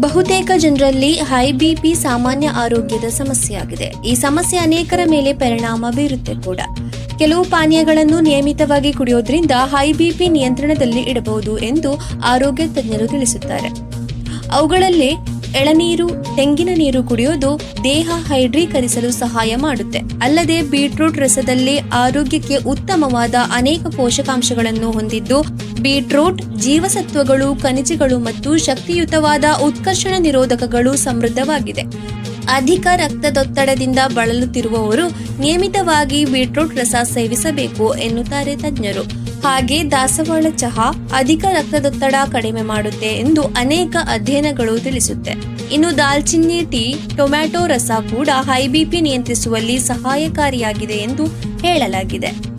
ಬಹುತೇಕ ಜನರಲ್ಲಿ high BP ಸಾಮಾನ್ಯ ಆರೋಗ್ಯದ ಸಮಸ್ಯೆಯಾಗಿದೆ. ಈ ಸಮಸ್ಯೆ ಅನೇಕರ ಮೇಲೆ ಪರಿಣಾಮ ಬೀರುತ್ತೆ ಕೂಡ. ಕೆಲವು ಪಾನೀಯಗಳನ್ನು ನಿಯಮಿತವಾಗಿ ಕುಡಿಯೋದ್ರಿಂದ ಹೈ ಬಿಪಿ ನಿಯಂತ್ರಣದಲ್ಲಿ ಇಡಬಹುದು ಎಂದು ಆರೋಗ್ಯ ತಜ್ಞರು ತಿಳಿಸುತ್ತಾರೆ. ಅವುಗಳಲ್ಲಿ ಎಳನೀರು, ತೆಂಗಿನ ನೀರು ಕುಡಿಯೋದು ದೇಹ ಹೈಡ್ರೀಕರಿಸಲು ಸಹಾಯ ಮಾಡುತ್ತೆ. ಅಲ್ಲದೆ ಬೀಟ್ರೂಟ್ ರಸದಲ್ಲಿ ಆರೋಗ್ಯಕ್ಕೆ ಉತ್ತಮವಾದ ಅನೇಕ ಪೋಷಕಾಂಶಗಳನ್ನು ಹೊಂದಿದ್ದು, ಬೀಟ್ರೂಟ್ ಜೀವಸತ್ವಗಳು, ಖನಿಜಗಳು ಮತ್ತು ಶಕ್ತಿಯುತವಾದ ಉತ್ಕರ್ಷಣ ನಿರೋಧಕಗಳು ಸಮೃದ್ಧವಾಗಿದೆ. ಅಧಿಕ ರಕ್ತದೊತ್ತಡದಿಂದ ಬಳಲುತ್ತಿರುವವರು ನಿಯಮಿತವಾಗಿ ಬೀಟ್ರೂಟ್ ರಸ ಸೇವಿಸಬೇಕು ಎನ್ನುತ್ತಾರೆ ತಜ್ಞರು. ಹಾಗೆ ದಾಸವಾಳ ಚಹಾ ಅಧಿಕ ರಕ್ತದೊತ್ತಡ ಕಡಿಮೆ ಮಾಡುತ್ತೆ ಎಂದು ಅನೇಕ ಅಧ್ಯಯನಗಳು ತಿಳಿಸುತ್ತೆ. ಇನ್ನು ದಾಲ್ಚಿನ್ನಿ ಟೀ, ಟೊಮ್ಯಾಟೊ ರಸ ಕೂಡ ಹೈ ಬಿಪಿ ನಿಯಂತ್ರಿಸುವಲ್ಲಿ ಸಹಾಯಕಾರಿಯಾಗಿದೆ ಎಂದು ಹೇಳಲಾಗಿದೆ.